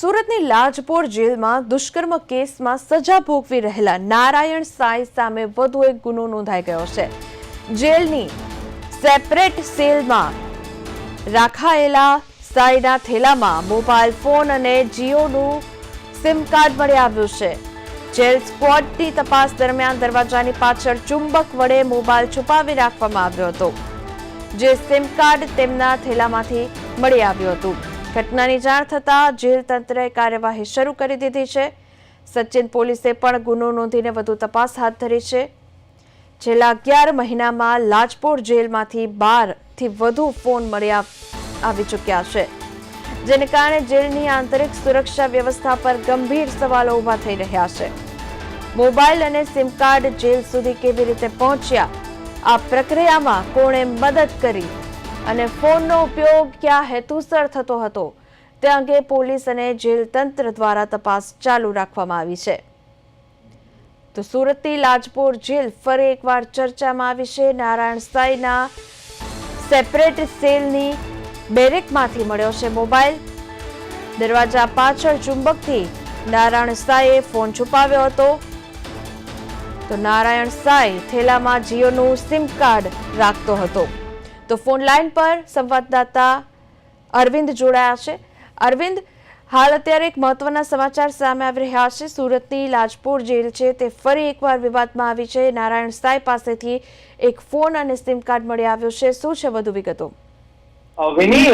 સુરતની લાજપોર જેલમાં દુષ્કર્મ કેસમાં સજા ભોગવી રહેલા નારાયણ સાંઈ સામે વધુ એક ગુનો નોંધાઈ ગયો છે. જેલની સેપરેટ સેલમાં રાખાયેલા સાંઈના થેલામાં મોબાઈલ ફોન અને જીઓનું સિમ કાર્ડ મળી આવ્યું છે. જેલ સ્ક્વોડની તપાસ દરમિયાન દરવાજાની પાછળ ચુંબક વડે મોબાઈલ છુપાવી રાખવામાં આવ્યો હતો. જે સિમ કાર્ડ તેમના થેલામાંથી મળી આવ્યું હતું. ઘટનાની જાણ થતાં જેલ તંત્રએ કાર્યવાહી શરૂ કરી દીધી છે. સચિન પોલીસે પણ ગુનો નોંધીને વધુ તપાસ હાથ ધરી છે. છેલ્લા અગિયાર મહિનામાં લાજપોર જેલમાંથી બારથી વધુ ફોન મળી આવી ચૂક્યા છે, જેને કારણે જેલની આંતરિક સુરક્ષા વ્યવસ્થા પર ગંભીર સવાલો ઊભા થઈ રહ્યા છે. મોબાઈલ અને સિમ કાર્ડ જેલ સુધી કેવી રીતે પહોંચ્યા? આ પ્રક્રિયામાં કોણે મદદ કરી? અને ફોનનો ઉપયોગ ક્યાં હેતુસર થતો હતો, તે અંગે પોલીસ અને જેલ તંત્ર દ્વારા તપાસ ચાલુ રાખવામાં આવી છે. તો સુરતની લાજપોર જેલ ફરી એકવાર ચર્ચામાં આવી છે. નારાયણ સાંઈના સેપરેટ સેલની બેરેકમાંથી મળ્યો છે મોબાઈલ. દરવાજા પાછળ ચુંબકથી નારાયણ સાંઈએ ફોન છુપાવ્યો હતો. તો નારાયણ સાંઈ થેલામાં જીઓનું સિમ કાર્ડ રાખતો હતો. તો ફોન લાઈન પર સંવાદદાતા અરવિંદ જોડાયા છે. અરવિંદ, હાલ અત્યારે એક મહત્વના સમાચાર સામે આવી રહ્યા છે. સુરતની લાજપોર જેલ છે તે ફરી એકવાર વિવાદમાં આવી છે. નારાયણ સાંઈ પાસેથી એક ફોન અને સિમ કાર્ડ મળી આવ્યો છે. શું છે વધુ વિગતો? વિની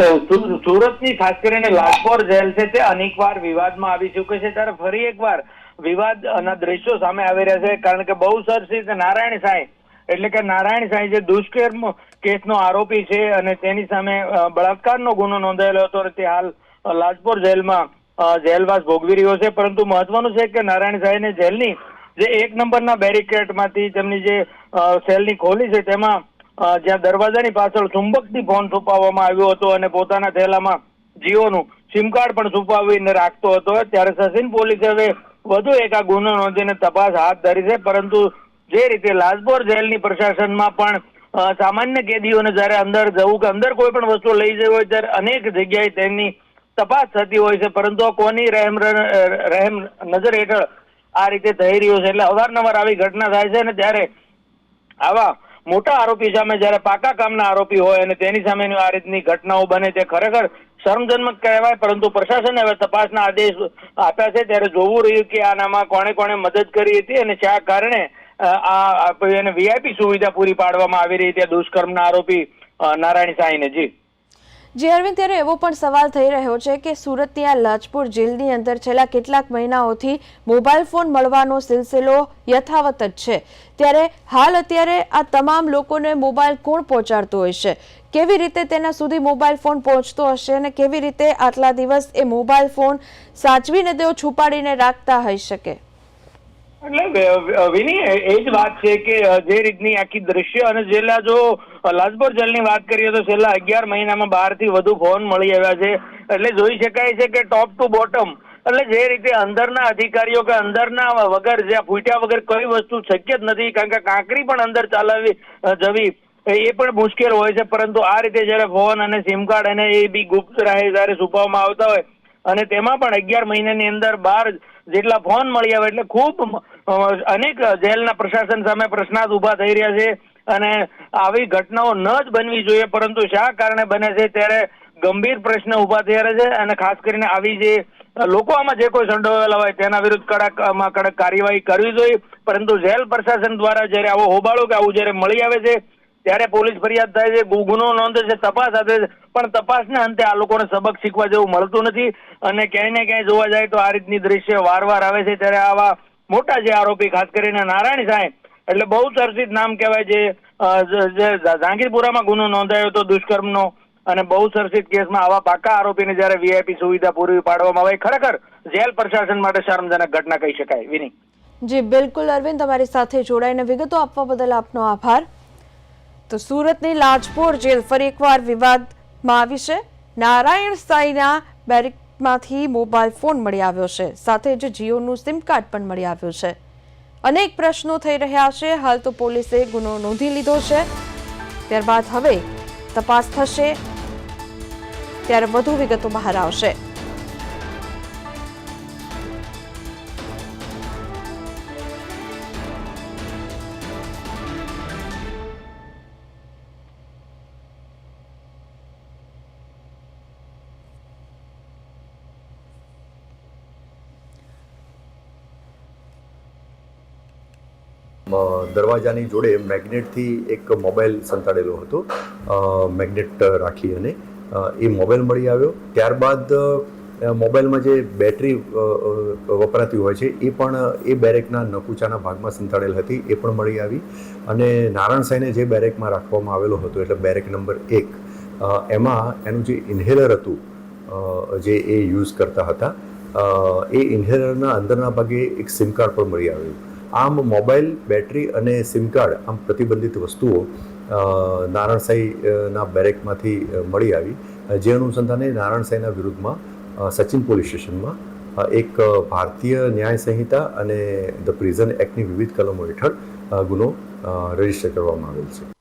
સુરતની ખાસ કરીને લાજપોર જેલ છે તે અનેકવાર વિવાદમાં આવી ચૂકી છે. ત્યારે ફરી એકવાર વિવાદના દ્રશ્યો સામે આવી રહ્યા છે. કારણ કે બહુ ચર્ચિત નારાયણ સાંઈ એટલે કે નારાયણ સાંઈ જે દુષ્કર્મ કેસનો આરોપી છે અને તેની સામે બળાત્કારનો ગુનો નોંધાયેલો હતો તે હાલ લાજપોર જેલમાં જેલવાસ ભોગવી રહ્યો છે. પરંતુ મહત્વનું છે કે નારાયણ સાંઈને જેલની જે એક નંબરના બેરિકેડમાંથી તેમની જે સેલની ખોલી છે તેમાં જ્યાં દરવાજાની પાછળ ચુંબકથી ફોન છુપાવવામાં આવ્યો હતો અને પોતાના થેલામાં જીઓનું સિમ કાર્ડ પણ છુપાવીને રાખતો હતો. ત્યારે સચિન પોલીસે હવે વધુ એક આ ગુનો નોંધીને તપાસ હાથ ધરી છે. પરંતુ જે રીતે લાજપોર જેલની પ્રશાસનમાં પણ સામાન્ય કેદીઓને જ્યારે અંદર જવું કે અંદર કોઈ પણ વસ્તુ લઈ જવી હોય ત્યારે અનેક જગ્યાએ તેમની તપાસ થતી હોય છે. પરંતુ કોની રહેમ રહેમ નજર હેઠળ આ રીતે થઈ રહ્યું છે? એટલે અવારનવાર આવી ઘટના થાય છે અને ત્યારે આવા મોટા આરોપી સામે જ્યારે પાકા કામના આરોપી હોય અને તેની સામેની આ રીતની ઘટનાઓ બને તે ખરેખર શરમજનક કહેવાય, પરંતુ પ્રશાસને હવે તપાસના આદેશ આપ્યા છે. ત્યારે જોવું રહ્યું કે આનામાં કોણે કોણે મદદ કરી હતી અને શા કારણે આ એને વીઆઈપી સુવિધા પૂરી પાડવામાં આવી રહી છે, દુષ્કર્મના આરોપી નારાયણ સાંઈને. જી. જી, અરવિંદ, ત્યારે એવો પણ સવાલ થઈ રહ્યો છે કે સુરતની આ લાજપુર જેલની અંદર છેલ્લા કેટલાક મહિનાઓથી મોબાઈલ ફોન મળવાનો સિલસિલો યથાવત જ છે. ત્યારે હાલ અત્યારે આ તમામ લોકોને મોબાઈલ કોણ પહોંચાડતો હોય છે? કેવી રીતે તેના સુધી મોબાઈલ ફોન પહોંચતો હશે અને કેવી રીતે આટલા દિવસ એ મોબાઈલ ફોન સાચવીને તેઓ છુપાડીને રાખતા હોઈ શકે? એટલે વિની એ જ વાત છે કે જે રીતની આખી દ્રશ્ય અને છેલ્લા જો લાજપોર જેલની વાત કરીએ તો છેલ્લા અગિયાર મહિનામાં બારથી વધુ ફોન મળી આવ્યા છે. એટલે જોઈ શકાય છે કે ટોપ ટુ બોટમ, એટલે જે રીતે અંદરના અધિકારીઓ કે અંદરના વગર જે ફૂટ્યા વગર કઈ વસ્તુ શક્ય જ નથી, કારણ કે કાંકરી પણ અંદર ચાલાવી જવી એ પણ મુશ્કેલ હોય છે. પરંતુ આ રીતે જ્યારે ફોન અને સિમ કાર્ડ અને એ બી ગુપ્ત રહે જ્યારે છુપાવવામાં આવતા હોય અને તેમાં પણ અગિયાર મહિનાની અંદર બાર જેટલા ફોન મળી આવે એટલે ખૂબ અનેક જેલના પ્રશાસન સામે પ્રશ્નાર્થ ઊભા થઈ રહ્યા છે અને આવી ઘટનાઓ ન જ બનવી જોઈએ, પરંતુ શા કારણે બને છે ત્યારે ગંભીર પ્રશ્ન ઊભા થઈ રહ્યા છે અને ખાસ કરીને આવી જે લોકો આમાં જે કોઈ સંડોવાયેલા હોય તેના વિરુદ્ધ કડકમાં કડક કાર્યવાહી કરવી જોઈએ. પરંતુ જેલ પ્રશાસન દ્વારા જ્યારે આવો હોબાળો કે આવું જ્યારે મળી આવે છે ત્યારે પોલીસ ફરિયાદ થાય છે ગુનો નોંધે છે, તપાસ હાથે પણ તપાસના અંતે આ લોકોને સબક શીખવા જેવું મળતું નથી અને ક્યાંય ને ક્યાંય જોવા જાય તો આ રીતની દ્રશ્ય વારવાર આવે છે. ત્યારે આવા મોટા જે આરોપી, ખાસ કરીને નારાયણ સાંઈ એટલે બહુ ચર્ચિત નામ કહેવાય છે જહાંગીરપુરામાં ગુનો નોંધાયો હતો દુષ્કર્મનો અને બહુ ચર્ચિત કેસમાં આવા પાકા આરોપીને જ્યારે વીઆઈપી સુવિધા પૂરી પાડવામાં આવે, ખરેખર જેલ પ્રશાસન માટે શરમજનક ઘટના કહી શકાય. વિની જી, બિલકુલ અરવિંદ, તમારી સાથે જોડાઈને વિગતો આપવા બદલ આપનો આભાર. તો સુરતની લાજપોર જેલ ફરી એકવાર વિવાદમાં આવી છે. નારાયણ સાંઈના બેરિકમાંથી મોબાઈલ ફોન મળી આવ્યો છે. સાથે જ જીઓનું સિમ કાર્ડ પણ મળી આવ્યું છે. અનેક પ્રશ્નો થઈ રહ્યા છે. હાલ તો પોલીસે ગુનો નોંધી લીધો છે. ત્યારબાદ હવે તપાસ થશે. ત્યારે વધુ વિગતો બહાર આવશે. દરવાજાની જોડે મેગ્નેટથી એક મોબાઈલ સંતાડેલો હતો. મેગ્નેટ રાખી અને એ મોબાઈલ મળી આવ્યો. ત્યારબાદ મોબાઈલમાં જે બેટરી વપરાતી હોય છે, એ પણ, એ બેરેકના નકુચાના ભાગમાં સંતાડેલ હતી, એ પણ મળી આવી. અને નારાયણ સાંઈને જે બેરેકમાં રાખવામાં આવેલો હતો, એટલે બેરેક નંબર એક એમાં એનું જે ઇન્હેલર હતું જે એ યુઝ કરતા હતા એ ઇન્હેલરના અંદરના ભાગે એક સિમ કાર્ડ પણ મળી આવ્યું. આમ મોબાઈલ, બેટરી અને સિમ કાર્ડ આમ પ્રતિબંધિત વસ્તુઓ નારાયણસાઈના બેરેકમાંથી મળી આવી. જે અનુસંધાને નારાયણસાઈના વિરુદ્ધમાં સચિન પોલીસ સ્ટેશનમાં એક ભારતીય ન્યાય સંહિતા અને ધ પ્રિઝન એક્ટની વિવિધ કલમો હેઠળ ગુનો રજિસ્ટર કરવામાં આવેલ છે.